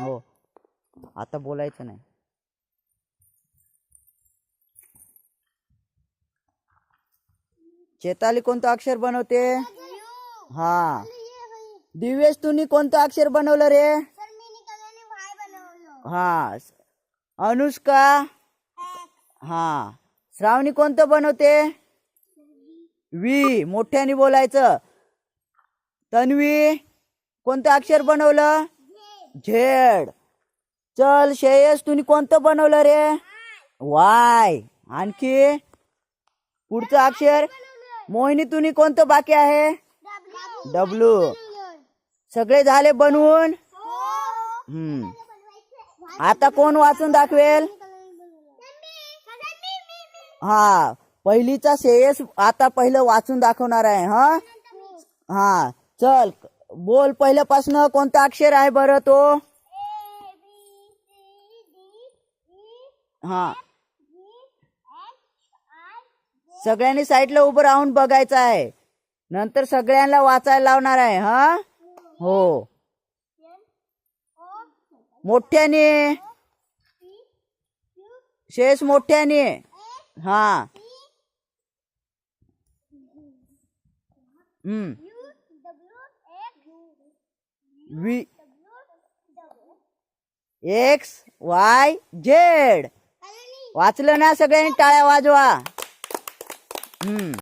हो. आता बोलायचं नाही. चेताली कोणतं अक्षर बनवते? हा. दिव्येश तुम्ही कोणतं अक्षर बनवलं रे? हा. अनुष्का. हा. श्रावणी कोणतं बनवते? वी. मोठ्याने बोलायचं. तन्वी कोणतं अक्षर बनवलं? झेड. चल श्रेयस तुम्ही कोणतं बनवलं रे? वाय. आणखी? पुढचं अक्षर? मोहिनी तुम्ही कोणतं बाकी आहे? डब्ल्यू सगळे झाले बनवून? हम्म. आता कोण वाचून दाखवेल? हा. पहिलीचा श्रेयस आता पहिलं वाचून दाखवणार आहे हा? हा. चल. बोल पहिल्यापासनं कोणता अक्षर आहे बरं तो? हा. सगळ्यांनी साईडला उभं राहून बघायचं आहे. नंतर सगळ्यांना वाचायला लावणार आहे हा? हो. मोठ्याने. शेष मोठ्याने. हा. हम्म. V X Y Z. वाचलं ना सगळ्यांनी टाळ्या वाजवा. हम्म.